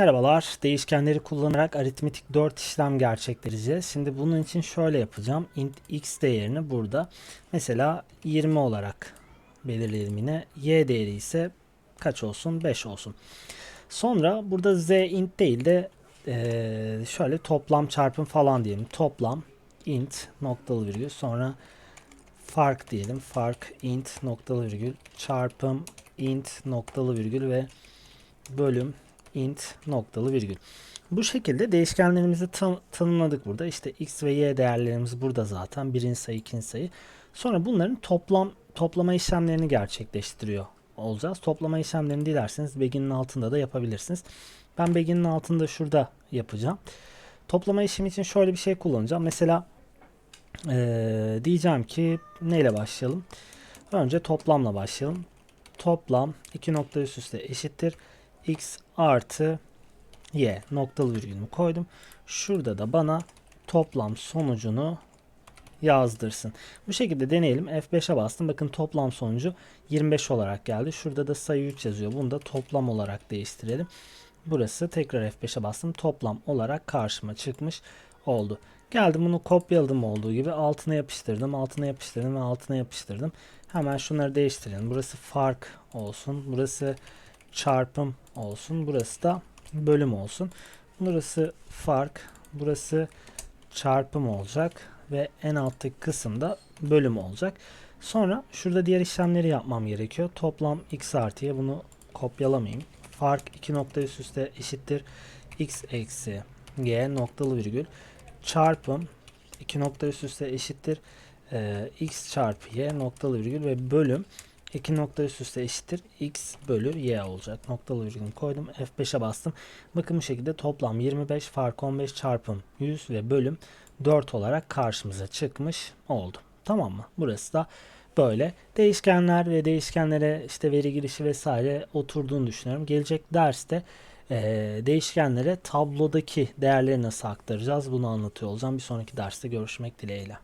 Merhabalar. Değişkenleri kullanarak aritmetik 4 işlem gerçekleştireceğiz. Şimdi bunun için şöyle yapacağım. int x değerini burada mesela 20 olarak belirleyelim yine. Y değeri ise kaç olsun? 5 olsun. Sonra burada z int değil de eee, şöyle toplam çarpım falan diyelim. Toplam int noktalı virgül sonra fark diyelim. Fark int noktalı virgül çarpım int noktalı virgül ve bölüm int noktalı virgül. Bu şekilde değişkenlerimizi tan- tanımladık burada. İşte x ve y değerlerimiz burada zaten. Birinci sayı, ikinci sayı. Sonra bunların toplam toplama işlemlerini gerçekleştiriyor olacağız. Toplama işlemlerini dilerseniz begin'in altında da yapabilirsiniz. Ben begin'in altında şurada yapacağım. Toplama işlemi için şöyle bir şey kullanacağım. Mesela eee, diyeceğim ki neyle başlayalım? Önce toplamla başlayalım. Toplam iki nokta üst üste eşittir x artı y noktalı virgülümü koydum. Şurada da bana toplam sonucunu yazdırsın. Bu şekilde deneyelim. F5'e bastım. Bakın toplam sonucu 25 olarak geldi. Şurada da sayı 3 yazıyor. Bunu da toplam olarak değiştirelim. Burası tekrar F5'e bastım. Toplam olarak karşıma çıkmış oldu. Geldim bunu kopyaladım olduğu gibi altına yapıştırdım. Altına yapıştırdım ve altına yapıştırdım. Hemen şunları değiştirelim. Burası fark olsun. Burası çarpım olsun. Burası da bölüm olsun. Burası fark. Burası çarpım olacak. Ve en alttaki kısımda bölüm olacak. Sonra şurada diğer işlemleri yapmam gerekiyor. Toplam x artıya bunu kopyalamayayım. Fark iki nokta üst üste eşittir. x eksi y noktalı virgül çarpım iki nokta üst üste eşittir. e, x çarpı y noktalı virgül ve bölüm 2 nokta üst üste eşittir x bölü y olacak. Noktalı virgülümü koydum. F5'e bastım. Bakın bu şekilde toplam 25 fark 15 çarpım 100 ve bölüm 4 olarak karşımıza çıkmış oldu. Tamam mı? Burası da böyle. Değişkenler ve değişkenlere işte veri girişi vesaire oturduğunu düşünüyorum. Gelecek derste eee, değişkenlere tablodaki değerleri nasıl aktaracağız bunu anlatıyor olacağım. Bir sonraki derste görüşmek dileğiyle.